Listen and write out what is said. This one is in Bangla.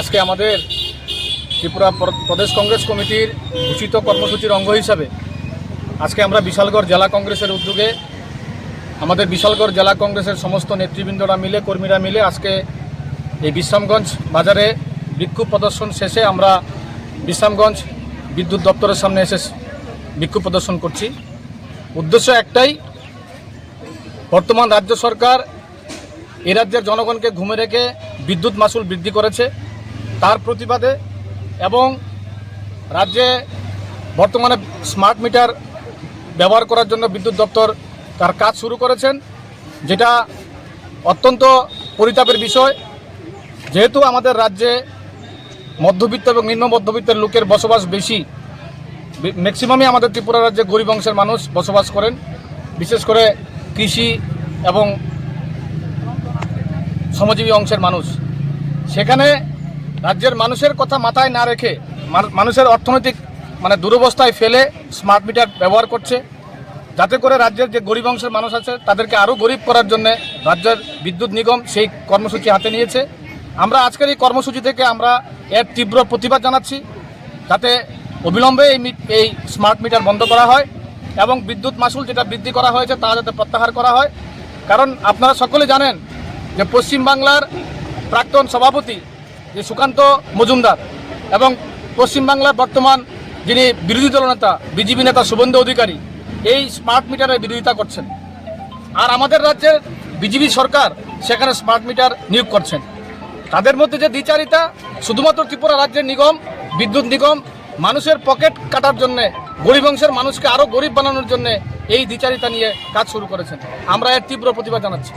আজকে আমাদের ত্রিপুরা প্রদেশ কংগ্রেস কমিটির ঘোষিত কর্মসূচির অঙ্গ হিসাবে আজকে আমরা বিশালগড় জেলা কংগ্রেসের উদ্যোগে আমাদের বিশালগড় জেলা কংগ্রেসের সমস্ত নেতৃবৃন্দরা মিলে, কর্মীরা মিলে আজকে এই বিশ্রামগঞ্জ বাজারে বিক্ষোভ প্রদর্শন শেষে আমরা বিশ্রামগঞ্জ বিদ্যুৎ দপ্তরের সামনে এসে বিক্ষোভ প্রদর্শন করছি। উদ্দেশ্য একটাই, বর্তমান রাজ্য সরকার এ রাজ্যের জনগণকে ঘুমে রেখে বিদ্যুৎ মাসুল বৃদ্ধি করেছে তার প্রতিবাদে এবং রাজ্যে বর্তমানে স্মার্ট মিটার ব্যবহার করার জন্য বিদ্যুৎ দপ্তর তার কাজ শুরু করেছেন, যেটা অত্যন্ত পরিতাপের বিষয়। যেহেতু আমাদের রাজ্যে মধ্যবিত্ত এবং নিম্ন মধ্যবিত্তের লোকের বসবাস বেশি। ম্যাক্সিমামই আমাদের ত্রিপুরা রাজ্যে গরিব অংশের মানুষ বসবাস করেন। বিশেষ করে কৃষি এবং শ্রমজীবী অংশের মানুষ। সেখানে রাজ্যের মানুষের কথা মাথায় না রেখে মানুষের অর্থনৈতিক মানে দুরবস্থায় ফেলে স্মার্ট মিটার ব্যবহার করছে। যাতে করে রাজ্যের যে গরিব অংশের মানুষ আছে, তাদেরকে আরও গরিব করার জন্য রাজ্যের বিদ্যুৎ নিগম সেই কর্মসূচি হাতে নিয়েছে। আমরা আজকের এই কর্মসূচি থেকে আমরা এর তীব্র প্রতিবাদ জানাচ্ছি যাতে অবিলম্বে এই এই স্মার্ট মিটার বন্ধ করা হয় এবং বিদ্যুৎ মাসুল যেটা বৃদ্ধি করা হয়েছে তা যাতে প্রত্যাহার করা হয়। কারণ আপনারা সকলে জানেন যে পশ্চিমবাংলার প্রাক্তন সভাপতি যে সুকান্ত মজুমদার এবং পশ্চিমবাংলার বর্তমান যিনি বিরোধী দল নেতা, বিজেপি নেতা শুভেন্দু অধিকারী, এই স্মার্ট মিটারের বিরোধিতা করছেন। আর আমাদের রাজ্যের বিজেপি সরকার সেখানে স্মার্ট মিটার নিয়োগ করছেন। তাদের মধ্যে যে দ্বিচারিতা, শুধুমাত্র ত্রিপুরা রাজ্যের নিগম, বিদ্যুৎ নিগম, মানুষের পকেট কাটার জন্যে, গরিব অংশের মানুষকে আরও গরিব বানানোর জন্য এই দ্বিচারিতা নিয়ে কাজ শুরু করেছেন। আমরা এর তীব্র প্রতিবাদ জানাচ্ছি।